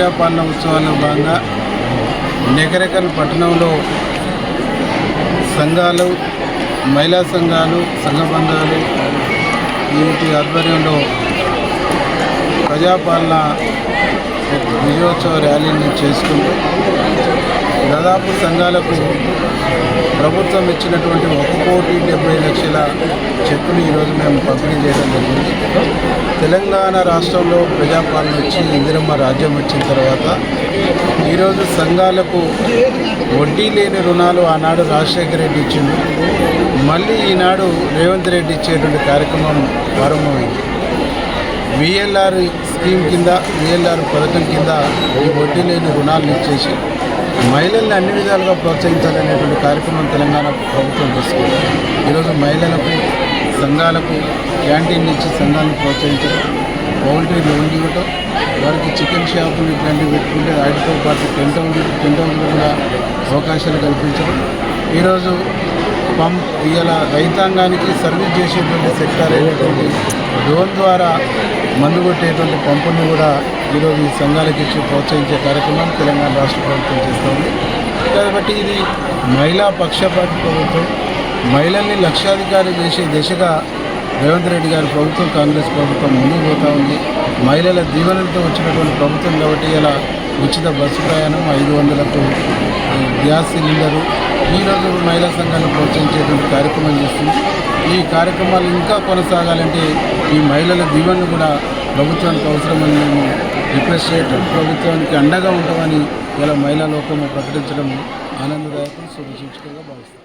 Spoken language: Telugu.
ప్రజాపాలన ఉత్సవాల్లో భాగంగా నెగరకల్ పట్టణంలో సంఘాలు మహిళా సంఘాలు సంఘ బంధాలు వీటి ఆధ్వర్యంలో ప్రజాపాలన విజయోత్సవ ర్యాలీని చేసుకుంటూ దాదాపు సంఘాలకు ప్రభుత్వం ఇచ్చినటువంటి ఒక కోటి డెబ్బై లక్షల చెక్కులు ఈరోజు మేము పంపిణీ చేయడం జరిగింది. తెలంగాణ రాష్ట్రంలో ప్రజాపాలన వచ్చి ఇందిరమ్మ రాజ్యం వచ్చిన తర్వాత ఈరోజు సంఘాలకు వడ్డీ లేని రుణాలు ఆనాడు రాజశేఖర రెడ్డి ఇచ్చిండు. మళ్ళీ ఈనాడు రేవంత్ రెడ్డి ఇచ్చేటువంటి కార్యక్రమం ప్రారంభమైంది. విఎల్ఆర్ స్కీమ్ కింద విఎల్ఆర్ పథకం కింద ఈ వడ్డీ లేని రుణాలను ఇచ్చేసి మహిళల్ని అన్ని విధాలుగా ప్రోత్సహించాలనేటువంటి కార్యక్రమం తెలంగాణ ప్రభుత్వం తీసుకుంది ఈరోజు మహిళలకు సంఘాలకు క్యాంటీన్ ఇచ్చి సంఘాలను ప్రోత్సహించడం పౌల్ట్రీ లోన్ ఇవ్వటం వారికి చికెన్ షాపులు ఇట్లాంటివి పెట్టుకుంటే వాటితో పాటు టెంట్ హౌస్ టెంట్ హౌస్లో కూడా అవకాశాలు కల్పించడం. ఈరోజు పంప్ ఇవాళ రైతాంగానికి సర్వీస్ చేసేటువంటి సెక్టార్ అయినటువంటి డ్రోన్ ద్వారా మందు కొట్టేటువంటి పంపును కూడా ఈరోజు ఈ సంఘాలకు ఇచ్చి ప్రోత్సహించే కార్యక్రమం తెలంగాణ రాష్ట్ర ప్రభుత్వం చేస్తుంది కాబట్టి ఇది మహిళా పక్షపాత ప్రభుత్వం. మహిళల్ని లక్షాధికారి చేసే దిశగా రేవంత్ రెడ్డి గారి ప్రభుత్వం కాంగ్రెస్ ప్రభుత్వం ముందుకు పోతా ఉంది. మహిళల దీవెనలతో వచ్చినటువంటి ప్రభుత్వం కాబట్టి ఇలా ఉచిత బస్సు ప్రయాణం ఐదు వందలకు గ్యాస్ సిలిండరు. ఈరోజు మహిళా సంఘాలను ప్రోత్సహించేటువంటి కార్యక్రమం చేస్తుంది. ఈ కార్యక్రమాలు ఇంకా కొనసాగాలంటే ఈ మహిళల దీవెనలు కూడా ప్రభుత్వానికి అవసరమని మేము ప్లస్ చేయటం ప్రభుత్వానికి అండగా ఉంటామని ఇలా మహిళా లోకము ప్రకటించడం ఆనందదాయకం. శుభసూచకంగా భావిస్తాం.